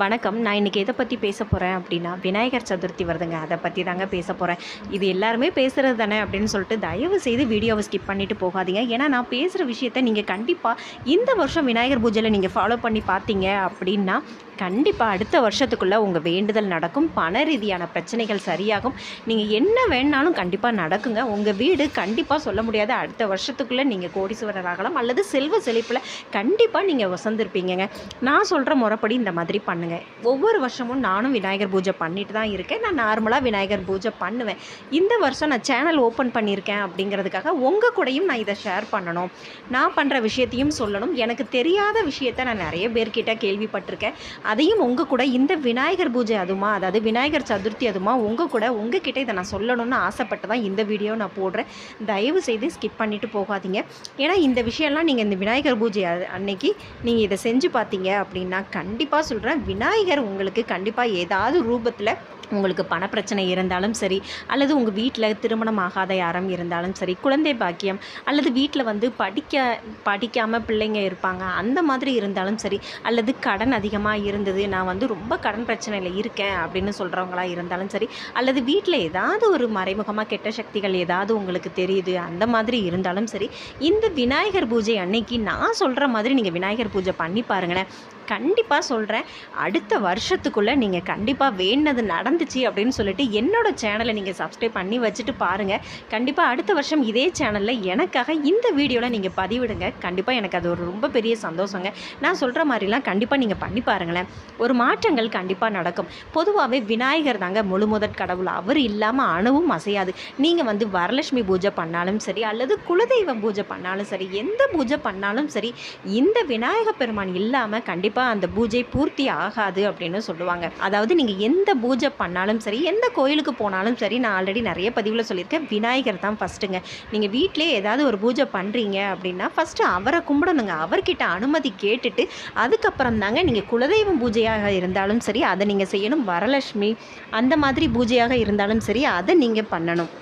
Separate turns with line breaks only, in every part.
வணக்கம். நான் இன்றைக்கி எதை பற்றி பேச போகிறேன் அப்படின்னா விநாயகர் சதுர்த்தி வருதுங்க. அதை பற்றி தாங்க பேச போகிறேன் இது எல்லாருமே பேசுகிறது தானே அப்படின்னு சொல்லிட்டு தயவு செய்து வீடியோவை ஸ்கிப் பண்ணிவிட்டு போகாதீங்க. ஏன்னா நான் பேசுகிற விஷயத்த நீங்கள் கண்டிப்பாக இந்த வருஷம் விநாயகர் பூஜையில் நீங்கள் ஃபாலோ பண்ணி பார்த்தீங்க அப்படின்னா கண்டிப்பாக அடுத்த வருஷத்துக்குள்ளே உங்கள் வேண்டுதல் நடக்கும். பண ரீதியான பிரச்சனைகள் சரியாகும். நீங்கள் என்ன வேணாலும் கண்டிப்பாக நடக்குங்க. உங்கள் வீடு கண்டிப்பாக சொல்ல முடியாத. அடுத்த வருஷத்துக்குள்ளே நீங்கள் கோடீஸ்வரர் ஆகலாம். அல்லது செல்வ செழிப்பில் கண்டிப்பாக நீங்கள் வசந்திருப்பீங்கங்க. நான் சொல்கிற முறைப்படி இந்த மாதிரி பண்ணுங்கள் ஒவ்வொரு வருஷமும் நானும் விநாயகர் பூஜை பண்ணிட்டு தான் இருக்கேன். நான் நார்மலாக விநாயகர் பூஜை பண்ணுவேன். இந்த வருஷம் நான் சேனல் ஓப்பன் பண்ணியிருக்கேன் அப்படிங்கிறதுக்காக உங்கள் கூடயும் நான் இதை ஷேர் பண்ணணும். நான் பண்ணுற விஷயத்தையும் சொல்லணும். எனக்கு தெரியாத விஷயத்த நான் நிறைய பேர்கிட்ட கேள்விப்பட்டிருக்கேன். அதையும் உங்கள் கூட இந்த விநாயகர் பூஜை அதுமா அதாவது விநாயகர் சதுர்த்தி அதுமா உங்கள் கூட உங்ககிட்ட இதை நான் சொல்லணும்னு ஆசைப்பட்டு தான் இந்த வீடியோ நான் போடுறேன். தயவு செய்து ஸ்கிப் பண்ணிட்டு போகாதீங்க. ஏன்னா இந்த விஷயம்லாம் நீங்கள் இந்த விநாயகர் பூஜை அன்னைக்கு நீங்கள் இதை செஞ்சு பார்த்தீங்க அப்படின்னா கண்டிப்பாக சொல்கிறேன் விநாயகர் உங்களுக்கு கண்டிப்பாக ஏதாவது ரூபத்தில் உங்களுக்கு பணப்பிரச்சனை இருந்தாலும் சரி அல்லது உங்கள் வீட்டில் திருமணம் ஆகாத யாரும் இருந்தாலும் சரி குழந்தை பாக்கியம் அல்லது வீட்டில் வந்து படிக்க படிக்காமல் பிள்ளைங்க இருப்பாங்க அந்த மாதிரி இருந்தாலும் சரி அல்லது கடன் அதிகமாக இருந்தது நான் வந்து ரொம்ப கடன் பிரச்சனையில் இருக்கேன் அப்படின்னு சொல்கிறவங்களா இருந்தாலும் சரி அல்லது வீட்டில் ஏதாவது ஒரு மறைமுகமாக கெட்ட சக்திகள் ஏதாவது உங்களுக்கு தெரியுது அந்த மாதிரி இருந்தாலும் சரி இந்த விநாயகர் பூஜை அன்னைக்கு நான் சொல்கிற மாதிரி நீங்கள் விநாயகர் பூஜை பண்ணி பாருங்களேன். கண்டிப்பாக சொல்கிறேன் அடுத்த வருஷத்துக்குள்ளே நீங்கள் கண்டிப்பாக வேண்டது நடந்துச்சு அப்படின்னு சொல்லிட்டு என்னோட சேனலை நீங்கள் சப்ஸ்கிரைப் பண்ணி வச்சுட்டு பாருங்கள் கண்டிப்பாக அடுத்த வருஷம் இதே சேனலில் எனக்காக இந்த வீடியோவில் நீங்கள் பதிவிடுங்க. கண்டிப்பாக எனக்கு அது ஒரு ரொம்ப பெரிய சந்தோஷங்க. நான் சொல்கிற மாதிரிலாம் கண்டிப்பாக நீங்கள் பண்ணி பாருங்களேன். ஒரு மாற்றங்கள் கண்டிப்பாக நடக்கும். பொதுவாகவே விநாயகர் தாங்க முழு முதற் கடவுள். அவர் இல்லாமல் அணுவும் அசையாது. நீங்கள் வந்து வரலட்சுமி பூஜை பண்ணாலும் சரி அல்லது குலதெய்வம் பூஜை பண்ணாலும் சரி எந்த பூஜை பண்ணாலும் சரி இந்த விநாயக பெருமான் இல்லாமல் கண்டிப்பாக அந்த பூஜை பூர்த்தி ஆகாது அப்படின்னு சொல்லுவாங்க. அதாவது நீங்கள் எந்த பூஜை பண்ணாலும் சரி எந்த கோயிலுக்கு போனாலும் சரி நான் ஆல்ரெடி நிறைய பதிவில் சொல்லியிருக்கேன். விநாயகர் தான் ஃபஸ்ட்டுங்க நீங்கள் வீட்டிலே ஏதாவது ஒரு பூஜை பண்ணுறீங்க அப்படின்னா ஃபஸ்ட்டு அவரை கும்பிடணுங்க. அவர்கிட்ட அனுமதி கேட்டுட்டு அதுக்கப்புறம் தாங்க நீங்கள் குலதெய்வம் பூஜையாக இருந்தாலும் சரி அதை நீங்கள் செய்யணும். வரலட்சுமி அந்த மாதிரி பூஜையாக இருந்தாலும் சரி அதை நீங்கள் பண்ணணும்.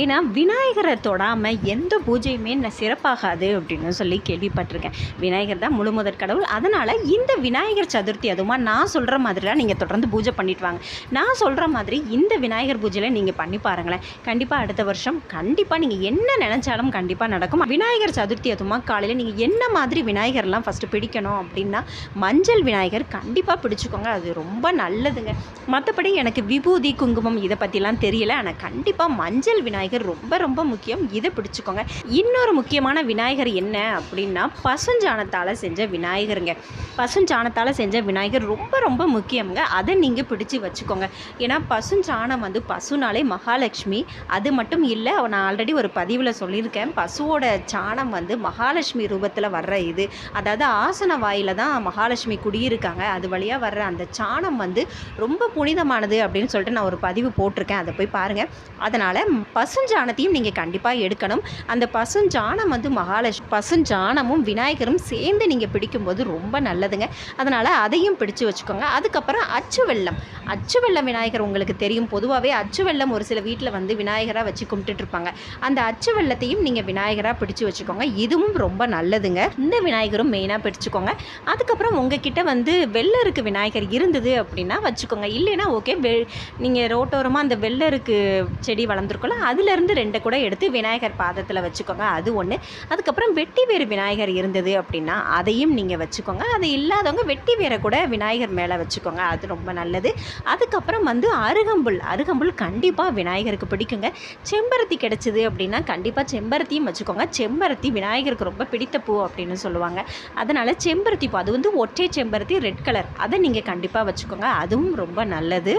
ஏன்னா விநாயகரை தொடாமல் எந்த பூஜையுமே நான் சிறப்பாகாது அப்படின்னு சொல்லி கேள்விப்பட்டிருக்கேன். விநாயகர் தான் முழு முதற் கடவுள். அதனால் இந்த விநாயகர் சதுர்த்தி அதுமா நான் சொல்கிற மாதிரிலாம் நீங்கள் தொடர்ந்து பூஜை பண்ணிட்டு வாங்க. நான் சொல்கிற மாதிரி இந்த விநாயகர் பூஜையில் நீங்கள் பண்ணி பாருங்களேன். கண்டிப்பாக அடுத்த வருஷம் கண்டிப்பாக நீங்கள் என்ன நினச்சாலும் கண்டிப்பாக நடக்கும். விநாயகர் சதுர்த்தி அதுமா காலையில் நீங்கள் என்ன மாதிரி விநாயகர்லாம் ஃபஸ்ட்டு பிடிக்கணும் அப்படின்னா மஞ்சள் விநாயகர் கண்டிப்பாக பிடிச்சிக்கோங்க. அது ரொம்ப நல்லதுங்க. மற்றபடி எனக்கு விபூதி குங்குமம் இதை பற்றிலாம் தெரியல. ஆனால் கண்டிப்பாக மஞ்சள் விநாயகர் விநாயகர் ரொம்ப ரொம்ப முக்கியம். இதை பிடிச்சிக்கோங்க. இன்னொரு முக்கியமான விநாயகர் என்ன அப்படின்னா பசுஞ்சாணத்தால் செஞ்ச விநாயகருங்க. பசுஞ்சாணத்தால் செஞ்ச விநாயகர் ரொம்ப ரொம்ப முக்கியங்க அதை நீங்கள் பிடிச்சி வச்சுக்கோங்க. ஏன்னா பசுஞ்சாணம் வந்து பசுனாலே மகாலட்சுமி. அது மட்டும் இல்லை நான் ஆல்ரெடி ஒரு பதிவில் சொல்லியிருக்கேன். பசுவோட சாணம் வந்து மகாலட்சுமி ரூபத்தில் வர்ற இது. அதாவது ஆசன வாயில் தான் மகாலட்சுமி குடியிருக்காங்க. அது வழியாக வர்ற அந்த சாணம் வந்து ரொம்ப புனிதமானது அப்படின்னு சொல்லிட்டு நான் ஒரு பதிவு போட்டிருக்கேன். அதை போய் பாருங்கள் அதனால் பசு பசுஞ்சாணத்தையும் நீங்கள் கண்டிப்பாக எடுக்கணும். அந்த பசுஞ்சாணம் வந்து மகாலட்சுமி பசுஞ்சாணமும் விநாயகரும் சேர்ந்து நீங்கள் பிடிக்கும்போது ரொம்ப நல்லதுங்க. அதனால் அதையும் பிடிச்சு வச்சுக்கோங்க. அதுக்கப்புறம் அச்சு வெள்ளம். அச்சு வெள்ளம் விநாயகர் உங்களுக்கு தெரியும். பொதுவாகவே அச்சு வெள்ளம் ஒரு சில வீட்டில் வந்து விநாயகராக வச்சு கும்பிட்டுட்ருப்பாங்க. அந்த அச்சு வெள்ளத்தையும் நீங்கள் விநாயகராக பிடிச்சு வச்சுக்கோங்க. இதுவும் ரொம்ப நல்லதுங்க. இந்த விநாயகரும் மெயினாக பிடிச்சுக்கோங்க. அதுக்கப்புறம் உங்ககிட்ட வந்து வெள்ளருக்கு விநாயகர் இருந்தது அப்படின்னா வச்சுக்கோங்க. இல்லைன்னா ஓகே வெ நீங்கள் ரோட்டோரமாக அந்த வெள்ளருக்கு செடி வளர்ந்துருக்கோம்ல அதுலேருந்து ரெண்டை கூட எடுத்து விநாயகர் பாதத்தில் வச்சுக்கோங்க. அது ஒன்று அதுக்கப்புறம் வெட்டி வேறு விநாயகர் இருந்தது அப்படின்னா அதையும் நீங்கள் வச்சுக்கோங்க. அது இல்லாதவங்க வெட்டி வேரை கூட விநாயகர் மேலே வச்சுக்கோங்க. அது ரொம்ப நல்லது. அதுக்கப்புறம் வந்து அருகம்புல். அருகம்புல் கண்டிப்பாக விநாயகருக்கு பிடிக்குங்க. செம்பருத்தி கிடைச்சிது அப்படின்னா கண்டிப்பாக செம்பருத்தியும் வச்சுக்கோங்க. செம்பருத்தி விநாயகருக்கு ரொம்ப பிடித்த பூ அப்படின்னு சொல்லுவாங்க. அதனால் செம்பருத்தி பூ. அது வந்து ஒற்றை செம்பருத்தி ரெட் கலர். அதை நீங்கள் கண்டிப்பாக வச்சுக்கோங்க. அதுவும் ரொம்ப நல்லது.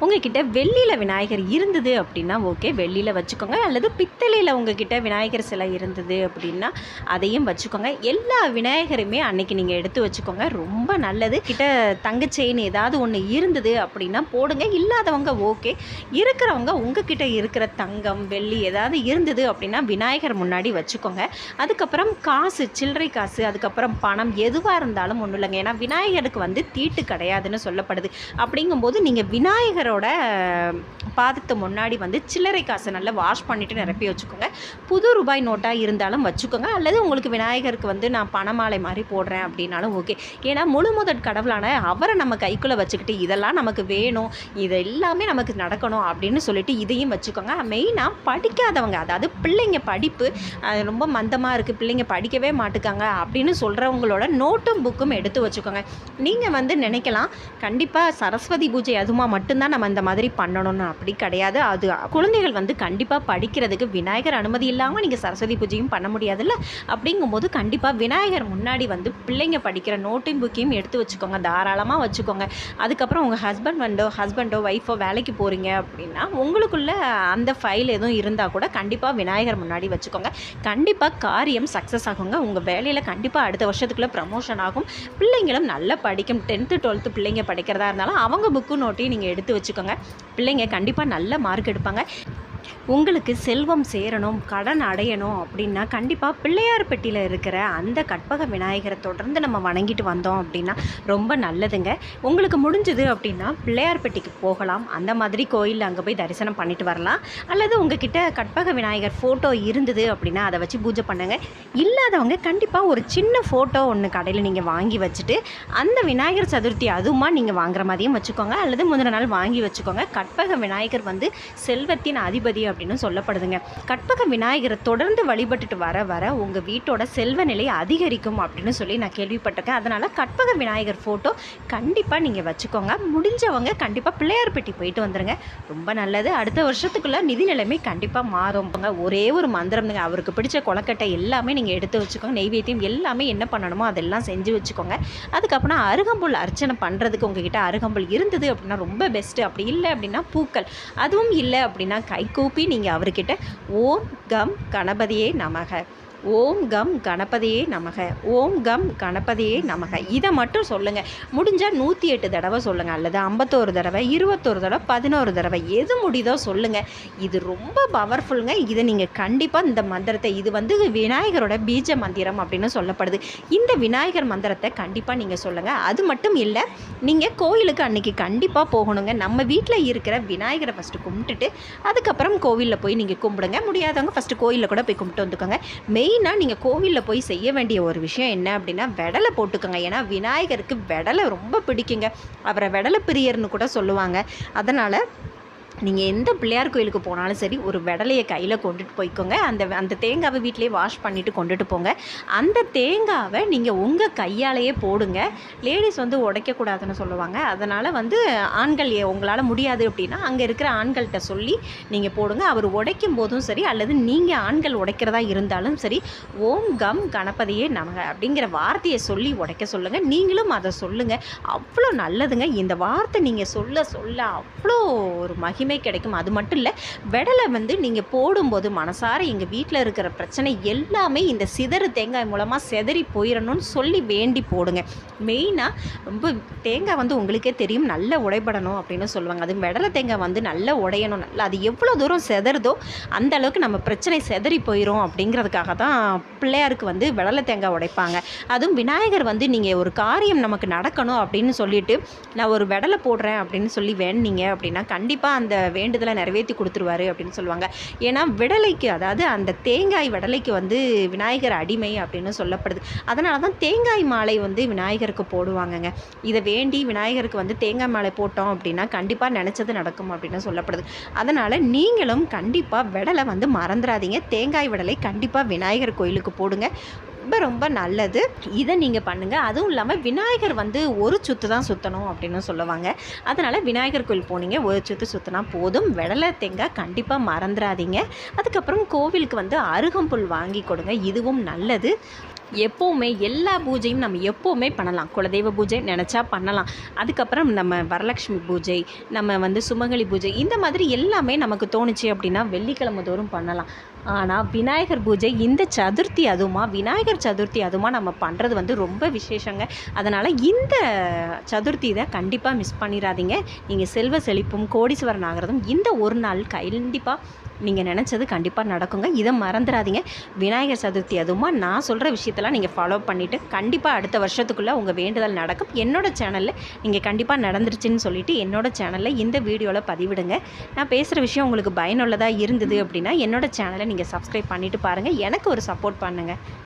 உங்ககிட்ட வெள்ளியில் விநாயகர் இருந்தது அப்படின்னா ஓகே வெள்ளியில் வச்சுக்கோங்க. அல்லது பித்தளையில் உங்ககிட்ட விநாயகர் சிலை இருந்தது அப்படின்னா அதையும் வச்சுக்கோங்க. எல்லா விநாயகருமே அன்னைக்கு நீங்கள் எடுத்து வச்சுக்கோங்க. ரொம்ப நல்லது. கிட்ட தங்க செயின் ஏதாவது ஒன்று இருந்தது அப்படின்னா போடுங்க. இல்லாதவங்க ஓகே இருக்கிறவங்க உங்ககிட்ட இருக்கிற தங்கம் வெள்ளி ஏதாவது இருந்தது அப்படின்னா விநாயகர் முன்னாடி வச்சுக்கோங்க. அதுக்கப்புறம் காசு சில்லறை காசு அதுக்கப்புறம் பணம் எதுவாக இருந்தாலும் ஒன்றும் இல்லைங்க. ஏன்னா விநாயகருக்கு வந்து தீட்டு கிடையாதுன்னு சொல்லப்படுது. அப்படிங்கும்போது நீங்கள் விநாயகர் சிலிண்டரோட பாதத்து முன்னாடி வந்து சில்லறை காசை நல்லா வாஷ் பண்ணிவிட்டு நிரப்பி வச்சுக்கோங்க. புது ரூபாய் நோட்டாக இருந்தாலும் வச்சுக்கோங்க. அல்லது உங்களுக்கு விநாயகருக்கு வந்து நான் பணமாலை மாதிரி போடுறேன் அப்படின்னாலும் ஓகே ஏன்னா முழு முதற் கடவுளான அவரை நம்ம கைக்குள்ளே வச்சுக்கிட்டு இதெல்லாம் நமக்கு வேணும் இது எல்லாமே நமக்கு நடக்கணும் அப்படின்னு சொல்லிட்டு இதையும் வச்சுக்கோங்க. மெயினாக படிக்காதவங்க அதாவது பிள்ளைங்க படிப்பு அது ரொம்ப மந்தமாக இருக்குது பிள்ளைங்க படிக்கவே மாட்டுக்காங்க அப்படின்னு சொல்கிறவங்களோட நோட்டும் புக்கும் எடுத்து வச்சுக்கோங்க. நீங்கள் வந்து நினைக்கலாம் கண்டிப்பாக சரஸ்வதி பூஜை அதுமா மட்டும்தான் நம்ம இந்த மாதிரி பண்ணணும்னு அப்படி கிடையாது. அது குழந்தைகள் வந்து கண்டிப்பாக படிக்கிறதுக்கு விநாயகர் அனுமதி இல்லாமல் நீங்கள் சரஸ்வதி பூஜையும் பண்ண முடியாதுல்ல? அப்படிங்கும்போது கண்டிப்பாக விநாயகர் முன்னாடி வந்து பிள்ளைங்க படிக்கிற நோட்டையும் புக்கையும் எடுத்து வச்சுக்கோங்க. தாராளமாக வச்சுக்கோங்க. அதுக்கப்புறம் உங்கள் ஹஸ்பண்ட் வண்டோ ஹஸ்பண்டோ ஒய்ஃபோ வேலைக்கு போகிறீங்க அப்படின்னா உங்களுக்குள்ள அந்த ஃபைல் எதுவும் இருந்தால் கூட கண்டிப்பாக விநாயகர் முன்னாடி வச்சுக்கோங்க. கண்டிப்பாக காரியம் சக்ஸஸ் ஆகுங்க. உங்கள் வேலையில் கண்டிப்பாக அடுத்த வருஷத்துக்குள்ளே ப்ரமோஷன் ஆகும். பிள்ளைங்களும் நல்லா படிக்கும். டென்த்து டுவெல்த்து பிள்ளைங்க படிக்கிறதா இருந்தாலும் அவங்க புக்கு நோட்டையும் நீங்கள் எடுத்து வச்சு வச்சுக்கோங்க. பிள்ளைங்க கண்டிப்பாக நல்ல மார்க் எடுப்பாங்க. உங்களுக்கு செல்வம் சேரணும் கடன் அடையணும் அப்படின்னா கண்டிப்பாக பிள்ளையார் பெட்டியில் இருக்கிற அந்த கற்பக விநாயகரை தொடர்ந்து நம்ம வணங்கிட்டு வந்தோம் அப்படின்னா ரொம்ப நல்லதுங்க. உங்களுக்கு முடிஞ்சது அப்படின்னா பிள்ளையார்பட்டிக்கு போகலாம். அந்த மாதிரி கோயிலில் அங்கே போய் தரிசனம் பண்ணிட்டு வரலாம். அல்லது உங்ககிட்ட கற்பக விநாயகர் ஃபோட்டோ இருந்தது அப்படின்னா அதை வச்சு பூஜை பண்ணுங்க. இல்லாதவங்க கண்டிப்பாக ஒரு சின்ன ஃபோட்டோ ஒன்று கடையில் நீங்கள் வாங்கி வச்சுட்டு அந்த விநாயகர் சதுர்த்தி அதுவுமா நீங்கள் வாங்குற மாதிரியும் வச்சுக்கோங்க. அல்லது முந்தின நாள் வாங்கி வச்சுக்கோங்க. கற்பக விநாயகர் வந்து செல்வத்தின் அதிபதி அப்படின்னு சொல்லப்படுதுங்க. கற்பக விநாயகரை தொடர்ந்து வழிபட்டுட்டு வர வர உங்கள் வீட்டோட செல்வ நிலை அதிகரிக்கும் அப்படின்னு சொல்லி நான் கேள்விப்பட்டிருக்கேன். அதனால் கற்பக விநாயகர் ஃபோட்டோ கண்டிப்பாக நீங்கள் வச்சுக்கோங்க. முடிஞ்சவங்க கண்டிப்பாக பிள்ளையார் பெட்டி போயிட்டு வந்துடுங்க ரொம்ப நல்லது. அடுத்த வருஷத்துக்குள்ளே நிதி நிலைமை கண்டிப்பாக மாறும். ஒரே ஒரு மந்திரம்ங்க அவருக்கு பிடிச்ச கொலக்கட்டை எல்லாமே நீங்கள் எடுத்து வச்சுக்கோங்க. நெய்வேத்தியம் எல்லாமே என்ன பண்ணணுமோ அதெல்லாம் செஞ்சு வச்சுக்கோங்க. அதுக்கப்புறம் அருகம்புல் அர்ச்சனை பண்ணுறதுக்கு உங்ககிட்ட அருகம்புல் இருந்தது அப்படின்னா ரொம்ப பெஸ்ட்டு அப்படி இல்லை அப்படின்னா பூக்கள். அதுவும் இல்லை அப்படின்னா கை கூப்பி நீங்கள் அவர்கிட்ட ஓம் கம் கணபதியே நமக. ஓம் கம் கணபதியே நமக ஓம் கம் கணபதியே நமக. இதை மட்டும் சொல்லுங்கள் முடிஞ்சால் நூற்றி எட்டு தடவை சொல்லுங்கள் அல்லது ஐம்பத்தோரு தடவை இருபத்தோரு தடவை பதினோரு தடவை எது முடியுதோ சொல்லுங்கள் இது ரொம்ப பவர்ஃபுல்லுங்க இதை நீங்கள் கண்டிப்பாக இந்த மந்திரத்தை இது வந்து விநாயகரோட பீஜ மந்திரம் அப்படின்னு சொல்லப்படுது. இந்த விநாயகர் மந்திரத்தை கண்டிப்பாக நீங்கள் சொல்லுங்கள் அது மட்டும் இல்லை நீங்கள் கோயிலுக்கு அன்றைக்கி கண்டிப்பாக போகணுங்க. நம்ம வீட்டில் இருக்கிற விநாயகரை ஃபஸ்ட்டு கும்பிட்டுட்டு அதுக்கப்புறம் கோவிலில் போய் நீங்கள் கும்பிடுங்க. முடியாதவங்க ஃபஸ்ட்டு கோயிலில் கூட போய் கும்பிட்டு வந்துக்கோங்க. மெயினாக நீங்கள் கோவிலில் போய் செய்ய வேண்டிய ஒரு விஷயம் என்ன அப்படின்னா வெடலை போட்டுக்கோங்க. ஏன்னா விநாயகருக்கு வெடலை ரொம்ப பிடிக்குங்க. அவரை வெடலை பிரியர்னு கூட சொல்லுவாங்க. அதனால் நீங்கள் எந்த பிள்ளையார் கோயிலுக்கு போனாலும் சரி ஒரு வெடலையை கையில் கொண்டுட்டு போய்க்கோங்க. அந்த அந்த தேங்காவை வீட்டிலே வாஷ் பண்ணிவிட்டு கொண்டுட்டு போங்க. அந்த தேங்காவை நீங்கள் உங்கள் கையாலேயே போடுங்க. லேடிஸ் வந்து உடைக்கக்கூடாதுன்னு சொல்லுவாங்க. அதனால் வந்து ஆண்கள் ஏ- உங்களால் முடியாது அப்படின்னா அங்கே இருக்கிற ஆண்கள்கிட்ட சொல்லி நீங்கள் போடுங்க. அவர் உடைக்கும் போதும் சரி அல்லது நீங்கள் ஆண்கள் உடைக்கிறதா இருந்தாலும் சரி ஓம் கம் கணபதியே நமக அப்படிங்கிற வார்த்தையை சொல்லி உடைக்க சொல்லுங்கள் நீங்களும் அதை சொல்லுங்கள் அவ்வளோ நல்லதுங்க. இந்த வார்த்தை நீங்கள் சொல்ல சொல்ல அவ்வளோ ஒரு மகிமை கிடைக்கும். அது மட்டும் இல்லை வெடலை வந்து நீங்கள் போடும்போது மனசார எங்கள் வீட்டில் இருக்கிற பிரச்சனை எல்லாமே இந்த சிதறு தேங்காய் மூலமாக செதறி போயிடணும்னு சொல்லி வேண்டி போடுங்க. மெயினாக ரொம்ப தேங்காய் வந்து உங்களுக்கே தெரியும் நல்ல உடைபடணும் அப்படின்னு சொல்லுவாங்க. அது வெடலை தேங்காய் வந்து நல்லா உடையணும். நல்லா அது எவ்வளோ தூரம் செதறுதோ அந்த அளவுக்கு நம்ம பிரச்சனை செதறி போயிடும் அப்படிங்கிறதுக்காக தான் பிள்ளையாருக்கு வந்து வெடலை தேங்காய் உடைப்பாங்க. அதுவும் விநாயகர் வந்து நீங்கள் ஒரு காரியம் நமக்கு நடக்கணும் அப்படின்னு சொல்லிட்டு நான் ஒரு வெடலை போடுறேன் அப்படின்னு சொல்லி வேண்டினீங்க அப்படின்னா கண்டிப்பாக அந்த வேண்டுதலை நிறைவேற்றி கொடுத்துருவாரு அப்படின்னு சொல்லுவாங்க. ஏன்னா விடலைக்கு அதாவது அந்த தேங்காய் விடலைக்கு வந்து விநாயகர் அடிமை அப்படின்னு சொல்லப்படுது. அதனால தான் தேங்காய் மாலை வந்து விநாயகருக்கு போடுவாங்கங்க. இதை வேண்டி விநாயகருக்கு வந்து தேங்காய் மாலை போட்டோம் அப்படின்னா கண்டிப்பாக நினச்சது நடக்கும் அப்படின்னு சொல்லப்படுது. அதனால் நீங்களும் கண்டிப்பாக விடலை வந்து மறந்துடாதீங்க. தேங்காய் விடலை கண்டிப்பாக விநாயகர் கோயிலுக்கு போடுங்க. ரொம்ப ரொம்ப நல்லது. இதை நீங்கள் பண்ணுங்கள் அதுவும் இல்லாமல் விநாயகர் வந்து ஒரு சுற்று தான் சுற்றணும் அப்படின்னு சொல்லுவாங்க. அதனால் விநாயகர் கோயில் போனீங்க ஒரு சுற்று சுற்றினா போதும். வெடலை தேங்காய் கண்டிப்பாக மறந்துடாதீங்க. அதுக்கப்புறம் கோவிலுக்கு வந்து அருகம்புல் வாங்கி கொடுங்க. இதுவும் நல்லது. எப்போவுமே எல்லா பூஜையும் நம்ம எப்போவுமே பண்ணலாம். குலதெய்வ பூஜை நினச்சா பண்ணலாம். அதுக்கப்புறம் நம்ம வரலட்சுமி பூஜை நம்ம வந்து சுமங்கலி பூஜை இந்த மாதிரி எல்லாமே நமக்கு தோணுச்சு அப்படின்னா வெள்ளிக்கிழமை தோறும் பண்ணலாம். ஆனால் விநாயகர் பூஜை இந்த சதுர்த்தி அதுவுமா விநாயகர் சதுர்த்தி அதுவுமா நம்ம பண்ணுறது வந்து ரொம்ப விசேஷங்க. அதனால் இந்த சதுர்த்தி இதை கண்டிப்பாக மிஸ் பண்ணிடாதீங்க நீங்கள் செல்வ செழிப்பும் கோடீஸ்வரன் ஆகிறதும் இந்த ஒரு நாள் கண்டிப்பாக நீங்கள் நினச்சது கண்டிப்பாக நடக்குங்க. இதை மறந்துடாதீங்க. விநாயகர் சதுர்த்தி அதுவுமா நான் சொல்கிற விஷயத்தெல்லாம் நீங்கள் ஃபாலோ பண்ணிவிட்டு கண்டிப்பாக அடுத்த வருஷத்துக்குள்ளே உங்கள் வேண்டுதல் நடக்கும். என்னோட சேனலில் நீங்கள் கண்டிப்பாக நடந்துருச்சுன்னு சொல்லிட்டு என்னோடய சேனலில் இந்த வீடியோவில் பதிவிடுங்க. நான் பேசுகிற விஷயம் உங்களுக்கு பயனுள்ளதாக இருந்தது அப்படின்னா என்னோட சேனலை நீங்கள் சப்ஸ்கிரைப் பண்ணிவிட்டு பாருங்கள் எனக்கு ஒரு சப்போர்ட் பண்ணுங்கள்